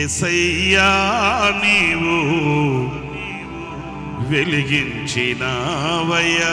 ఎసయ్యా నీవు వెలిగించినావయ్యా.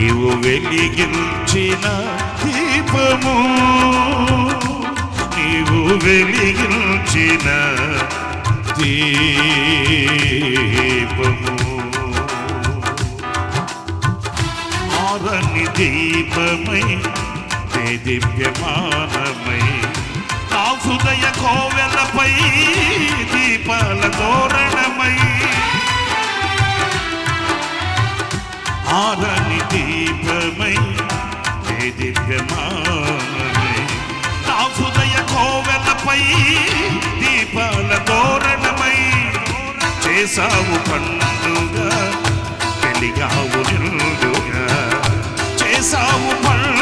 నీవు వెలిగించిన దీపము. నీవు వెలిగించిన దీపము. ఆరని దీపమై దే దివ్యమానమై నా హృదయ కోవెలపై దీపాల తోరణమై ఆరని దీపమై దే దివ్యమానమై నా హృదయ కోవెలపై దీపాల తోరణమై. చేసావు పండుగ వెలిగావు నిండుగా. చేసావు పండుగ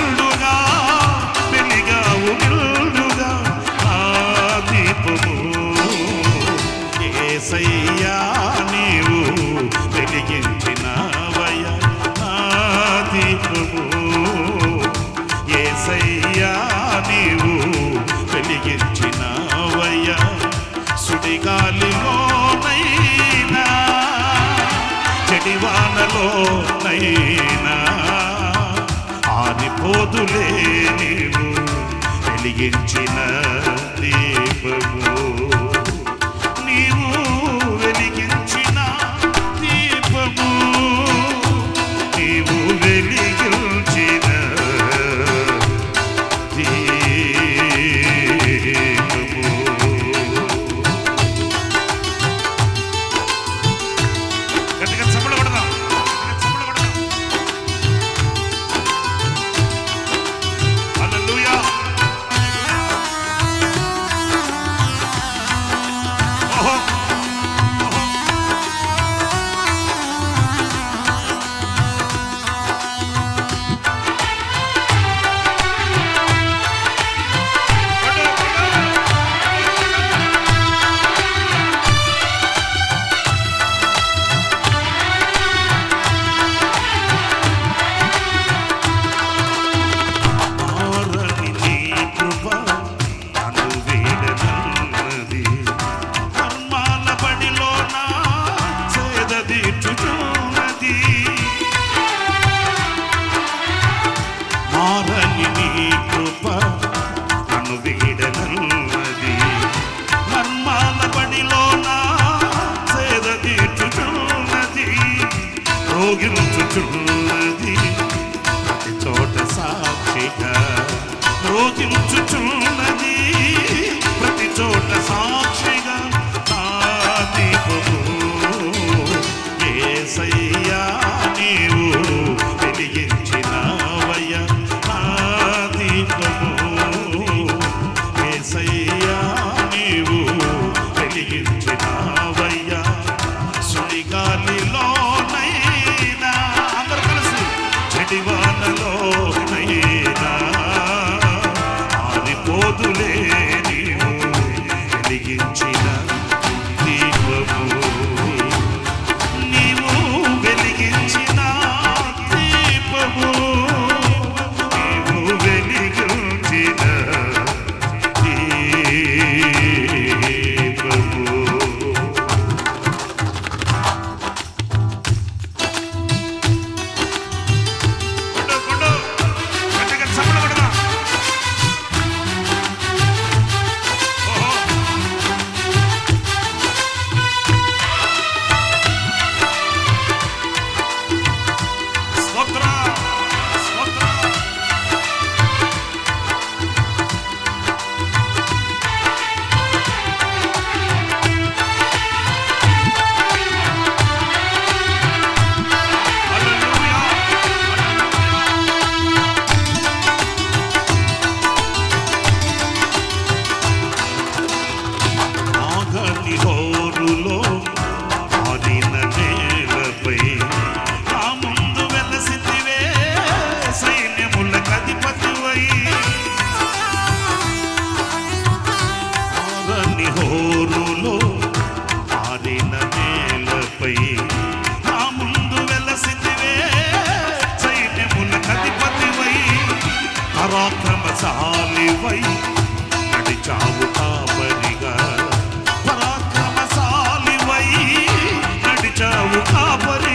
చెడివానలోనైనా ఆరిపోదులే నీవు వెలిగించిన దీపము. you. పరాక్రమశాలివై నడిచావు కాపరిగా. పరాక్రమశాలివై నడిచావు కాపరిగా.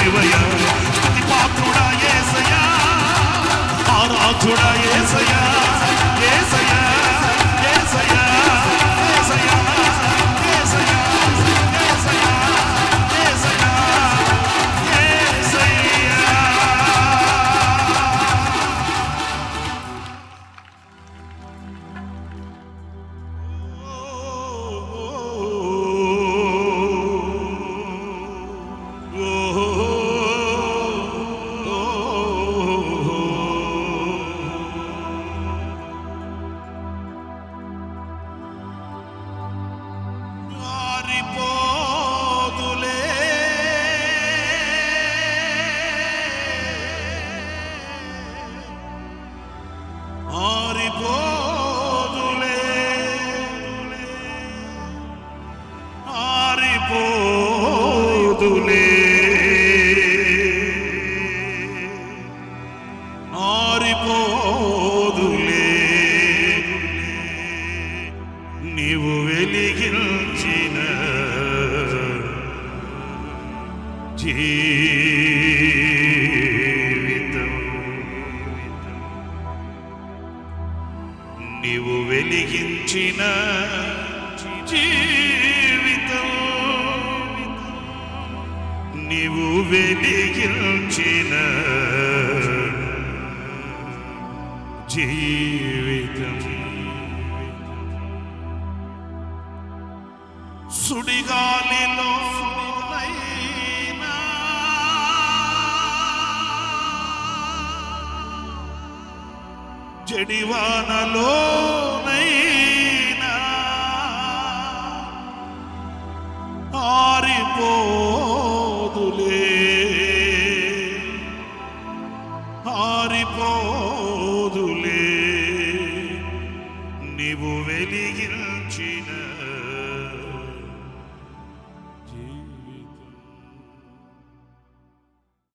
ಶಿವಯ నీవు వెలిగించిన జీవితం. నీవు వెలిగించిన జీవితం. సుడిగాలిలో జడివానలో